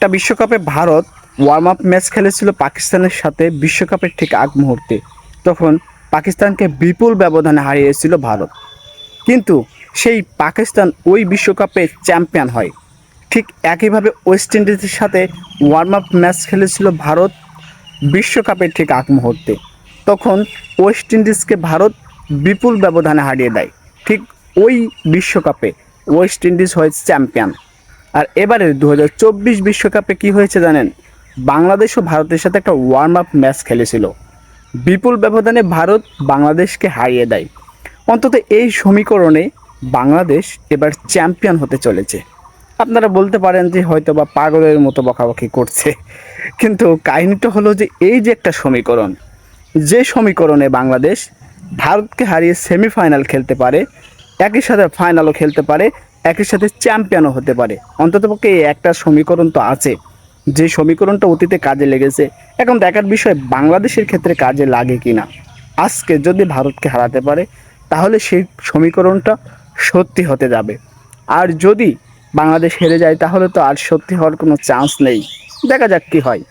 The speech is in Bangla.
একটা বিশ্বকাপে ভারত ওয়ার্ম আপ ম্যাচ খেলেছিল পাকিস্তানের সাথে বিশ্বকাপের ঠিক আগ মুহূর্তে। তখন পাকিস্তানকে বিপুল ব্যবধানে হারিয়েছিল ভারত। কিন্তু সেই পাকিস্তান ওই বিশ্বকাপে চ্যাম্পিয়ন হয়। ঠিক একইভাবে ওয়েস্ট ইন্ডিজের সাথে ওয়ার্ম আপ ম্যাচ খেলেছিল ভারত বিশ্বকাপের ঠিক আগ মুহূর্তে। তখন ওয়েস্ট ইন্ডিজকে ভারত বিপুল ব্যবধানে হারিয়ে দেয়। ঠিক ওই বিশ্বকাপে ওয়েস্ট ইন্ডিজ হয় চ্যাম্পিয়ন আর এবারের দু বিশ্বকাপে কি হয়েছে জানেন? বাংলাদেশ ও ভারতের সাথে একটা ওয়ার্ম আপ ম্যাচ খেলেছিল। বিপুল ব্যবধানে ভারত বাংলাদেশকে হারিয়ে দেয়। অন্তত এই সমীকরণে বাংলাদেশ এবার চ্যাম্পিয়ন হতে চলেছে। আপনারা বলতে পারেন যে হয়তো বা পাগলের মতো বকাবকি করছে। কিন্তু কাহিনীটা হলো যে এই যে একটা সমীকরণ, যে সমীকরণে বাংলাদেশ ভারতকে হারিয়ে সেমিফাইনাল খেলতে পারে, একই সাথে ফাইনালও খেলতে পারে একই সাথে চ্যাম্পিয়নও হতে পারে। অন্ততপক্ষে একটা সমীকরণ তো আছে। যে সমীকরণটা অতীতে কাজে লেগেছে, এখন দেখার বিষয় বাংলাদেশের ক্ষেত্রে কাজে লাগে কি না আজকে যদি ভারতকে হারাতে পারে, তাহলে সেই সমীকরণটা সত্যি হতে যাবে। আর যদি বাংলাদেশ হেরে যায়, তাহলে তো আর সত্যি হওয়ার কোনো চান্স নেই। দেখা যাক কি হয়।